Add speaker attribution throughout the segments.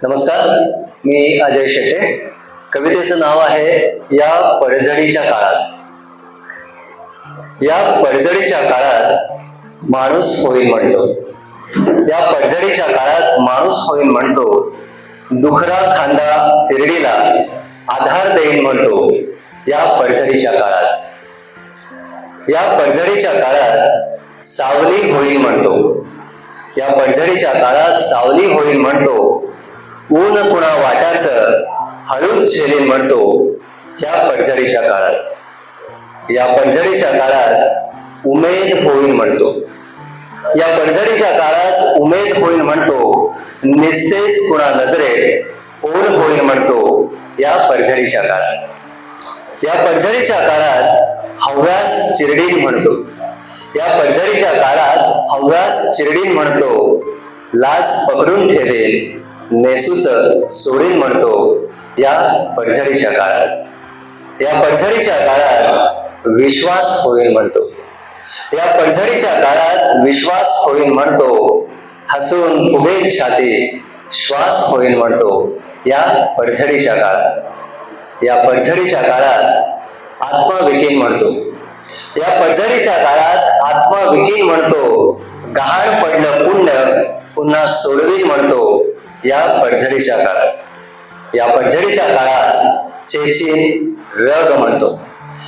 Speaker 1: नमस्कार मी अजय शेटे कवितेचं नाव आहे या पडझडीच्या काळात. या पडझडीच्या काळात माणूस होईल म्हणतो. या पडझडीच्या काळात माणूस होईल म्हणतो. दुखरा खांदा तिरडीला आधार देईन म्हणतो या पडझडीच्या काळात. या पडझडीच्या काळात सावली होईल म्हणतो. या पडझडीच्या काळात सावली होईल म्हणतो. ऊन कुणा वाटाचं हळूच झेले म्हणतो या पडझडीच्या काळात. या पडझडीच्या काळात उमेद होईल म्हणतो. या पडझडीच्या काळात उमेद होईल म्हणतो निस्तेज कुणा नजरेत ओढ होईल म्हणतो या पडझडीच्या काळात. या पडझडीच्या काळात हव्यास चिरडीन म्हणतो. या पडझडीच्या काळात हव्यास चिरडीन म्हणतो लाज पकडून ठेवेल नेसूच सोडीन म्हणतो या पडझडीच्या काळात. या पडझडीच्या काळात विश्वास होईल म्हणतो. या पडझडीच्या काळात विश्वास होईल म्हणतो. हसून उभे छाती श्वास होईल म्हणतो या पडझडीच्या काळात. या पडझडीच्या काळात आत्मा विकीन म्हणतो. या पडझडीच्या काळात आत्मा विकीन म्हणतो. गहाण पडलं पुण्य पुन्हा सोडवीन म्हणतो. या पडझडीच्या काळात. या पडझडीच्या काळात चेचीन रग म्हणतो.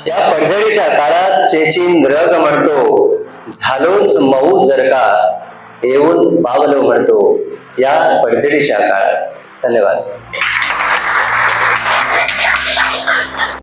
Speaker 1: या पडझडीच्या काळात चेचीन रग म्हणतो. झालोच मऊ जर का येऊन पावलो म्हणतो. या पडझडीच्या काळात. धन्यवाद.